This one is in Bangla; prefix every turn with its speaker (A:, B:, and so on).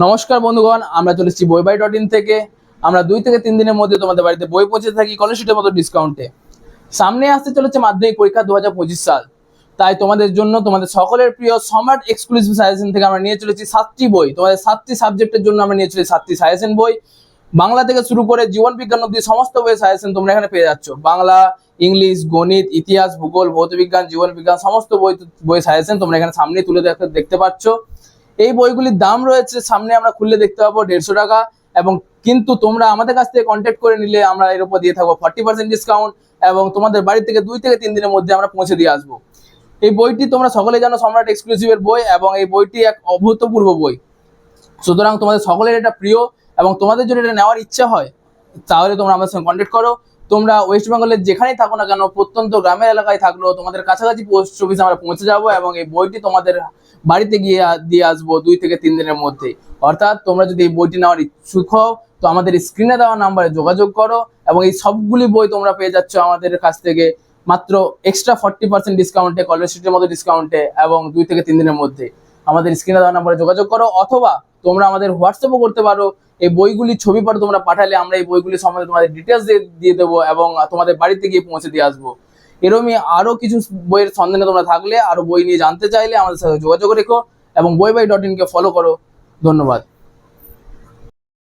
A: নমস্কার বন্ধুগণ, আমরা চলেছি বই বাই ডট ইন থেকে। আমরা দুই থেকে তিন দিনের মধ্যে তোমাদের বাড়িতে বই পৌঁছে থাকি কলেজ কলেজের মতো ডিসকাউন্টে সামনে আসতে চলেছে মাধ্যমিক পরীক্ষা দু হাজার পঁচিশ সাল। তাই তোমাদের জন্য তোমাদের সকলের প্রিয় সম্রাট এক্সক্লুসিভ সাজেশন থেকে আমরা নিয়ে চলেছি সাতটি বই। তোমাদের সাতটি সাবজেক্টের জন্য আমরা নিয়ে চলেছি সাতটি সাজেশন বই। বাংলা থেকে শুরু করে জীবন বিজ্ঞান অব্দি সমস্ত বইয়ের সাজেশন তোমরা এখানে পেয়ে যাচ্ছ। বাংলা, ইংলিশ, গণিত, ইতিহাস, ভূগোল ভৌতবিজ্ঞান জীবন বিজ্ঞান, সমস্ত বই বই সাজেশন তোমরা এখানে সামনে তুলে দেখ- দেখতে পাচ্ছ। এই বইগুলির দাম রয়েছে, সামনে আমরা খুললে দেখতে পাবো দেড়শো টাকা এবং কিন্তু তোমরা আমাদের কাছ থেকে কন্ট্যাক্ট করে নিলে আমরা এর উপর দিয়ে থাকব। ফর্টি পার্সেন্ট ডিসকাউন্ট এবং তোমাদের বাড়ি থেকে দুই থেকে তিন দিনের মধ্যে আমরা পৌঁছে দিয়ে আসব। এই বইটি তোমরা সকলে জানো সম্রাট এক্সক্লুসিভের বই এবং এই বইটি এক অভূতপূর্ব বই। সুতরাং তোমাদের সকলের এটা প্রিয় এবং তোমাদের যদি এটা নেওয়ার ইচ্ছা হয়, তাহলে তোমরা আমাদের সঙ্গে কন্ট্যাক্ট করো। তোমরা ওয়েস্ট বেঙ্গলের যেখানেই থাকো না কেন, প্রত্যন্ত গ্রামের এলাকায় থাকলেও তোমাদের কাছাকাছি পোস্ট অফিসে আমরা পৌঁছে যাব এবং এই বইটি তোমাদের বাড়িতে গিয়ে দিয়ে আসব দুই থেকে তিন দিনের মধ্যে। অর্থাৎ তোমরা যদি এই বইটি নেওয়ার ইচ্ছুক হও, তো আমাদের স্ক্রিনে দেওয়া নাম্বারে যোগাযোগ করো এবং এই সবগুলি বই তোমরা পেয়ে যাচ্ছ আমাদের কাছ থেকে মাত্র এক্সট্রা ফর্টি পার্সেন্ট ডিসকাউন্টে কলেজ স্ট্রিটের মতো ডিসকাউন্টে এবং দুই থেকে তিন দিনের মধ্যে। আমাদের স্ক্রিনে দেওয়া নাম্বারে যোগাযোগ করো অথবা তোমরা আমাদের হোয়াটসঅ্যাপও করতে পারো। এই বইগুলি ছবি পরে তোমরা পাঠালে আমরা এই বইগুলি সম্বন্ধে তোমাদের ডিটেলস দিয়ে দেবো এবং তোমাদের বাড়িতে গিয়ে পৌঁছে দিয়ে আসব। এরমই আরও কিছু বইয়ের সন্ধানে তোমরা থাকলে, আরও বই নিয়ে জানতে চাইলে আমাদের সাথে যোগাযোগ রেখো এবং বই বাই ডট ইনকে ফলো করো। ধন্যবাদ।